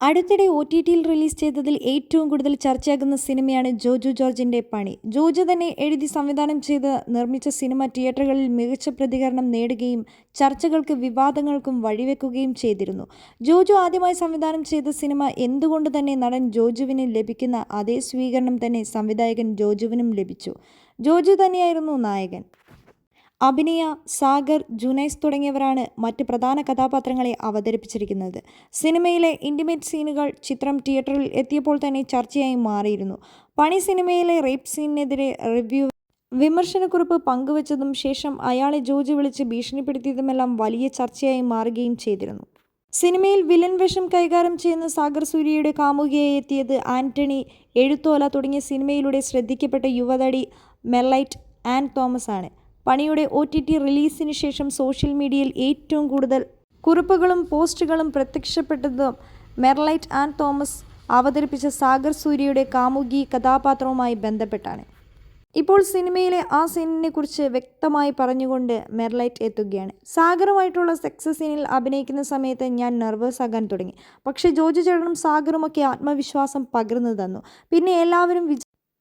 അടുത്തിടെ O T ടിയിൽ release ചെയ്തതിൽ ഏറ്റവും കൂടുതൽ ചർച്ചയാകുന്ന സിനിമയാണ് ജോജു ജോർജിന്റെ പണി. ജോജു തന്നെ എഴുതി സംവിധാനം ചെയ്ത് നിർമ്മിച്ച സിനിമ തിയേറ്ററുകളിൽ മികച്ച പ്രതികരണം നേടുകയും ചർച്ചകൾക്ക് വിവാദങ്ങൾക്കും വഴിവെക്കുകയും ചെയ്തിരുന്നു. ജോജു ആദ്യമായി സംവിധാനം ചെയ്ത സിനിമ എന്തുകൊണ്ട് തന്നെ നടൻ ജോജുവിന് ലഭിക്കുന്ന അതേ സ്വീകരണം തന്നെ സംവിധായകൻ ജോജുവിനും ലഭിച്ചു. ജോജു തന്നെയായിരുന്നു നായകൻ. അഭിനയ സാഗർ ജുനൈസ് തുടങ്ങിയവരാണ് മറ്റ് പ്രധാന കഥാപാത്രങ്ങളെ അവതരിപ്പിച്ചിരിക്കുന്നത്. സിനിമയിലെ ഇന്റിമേറ്റ് സീനുകൾ ചിത്രം തിയേറ്ററിൽ എത്തിയപ്പോൾ തന്നെ ചർച്ചയായി മാറിയിരുന്നു. പണി സിനിമയിലെ റേപ്പ് സീനിനെതിരെ റിവ്യൂ വിമർശനക്കുറിപ്പ് പങ്കുവച്ചതും ശേഷം അയാളെ ജോജി വിളിച്ച് ഭീഷണിപ്പെടുത്തിയതുമെല്ലാം വലിയ ചർച്ചയായി മാറുകയും ചെയ്തിരുന്നു. സിനിമയിൽ വില്ലൻ വേഷം കൈകാര്യം ചെയ്യുന്ന സാഗർ സൂര്യയുടെ കാമുകിയായി എത്തിയത് ആന്റണി എഴുത്തോല തുടങ്ങിയ സിനിമയിലൂടെ ശ്രദ്ധിക്കപ്പെട്ട യുവതടി മെല്ലൈറ്റ് ആൻഡ് തോമസ് ആണ് പണിയുടെ ഒ ടി ടി റിലീസിന് ശേഷം സോഷ്യൽ മീഡിയയിൽ ഏറ്റവും കൂടുതൽ കുറിപ്പുകളും പോസ്റ്റുകളും പ്രത്യക്ഷപ്പെട്ടതും മെർലൈറ്റ് ആൻഡ് തോമസ് അവതരിപ്പിച്ച സാഗർ സൂര്യയുടെ കാമുകി കഥാപാത്രവുമായി ബന്ധപ്പെട്ടാണ്. ഇപ്പോൾ സിനിമയിലെ ആ സീനിനെ കുറിച്ച് വ്യക്തമായി പറഞ്ഞുകൊണ്ട് മെർലൈറ്റ് എത്തുകയാണ്. സാഗറുമായിട്ടുള്ള സെക്സ് സീനിൽ അഭിനയിക്കുന്ന സമയത്ത് ഞാൻ നെർവസ് ആകാൻ തുടങ്ങി. പക്ഷേ ജോജു ചേട്ടനും സാഗറുമൊക്കെ ആത്മവിശ്വാസം പകർന്നു തന്നു. പിന്നെ എല്ലാവരും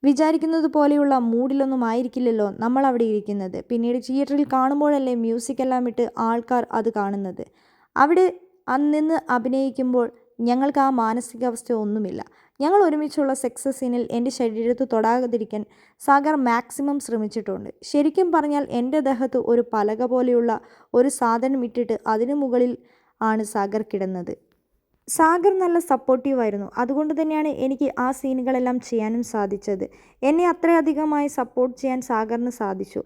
വിചാരിക്കുന്നത് പോലെയുള്ള മൂഡിലൊന്നും ആയിരിക്കില്ലല്ലോ നമ്മൾ അവിടെ ഇരിക്കുന്നത്. പിന്നീട് തിയേറ്ററിൽ കാണുമ്പോഴല്ലേ മ്യൂസിക് എല്ലാം ഇട്ട് ആൾക്കാർ അത് കാണുന്നത്. അവിടെ അന്നിന്ന് അഭിനയിക്കുമ്പോൾ ഞങ്ങൾക്ക് ആ മാനസികാവസ്ഥ ഒന്നുമില്ല. ഞങ്ങൾ ഒരുമിച്ചുള്ള സെക്സ് സീനിൽ എന്റെ ശരീരത്ത് തൊടാതിരിക്കാൻ സാഗർ മാക്സിമം ശ്രമിച്ചിട്ടുണ്ട്. ശരിക്കും പറഞ്ഞാൽ എന്റെ ദേഹത്ത് ഒരു പലക പോലെയുള്ള ഒരു സാധനം ഇട്ടിട്ട് അതിനു മുകളിൽ ആണ് സാഗർ കിടന്നത്. സാഗർ നല്ല സപ്പോർട്ടീവായിരുന്നു. അതുകൊണ്ട് തന്നെയാണ് എനിക്ക് ആ സീനുകളെല്ലാം ചെയ്യാനും സാധിച്ചത്. എന്നെ അത്രയധികമായി സപ്പോർട്ട് ചെയ്യാൻ സാഗറിന് സാധിച്ചു.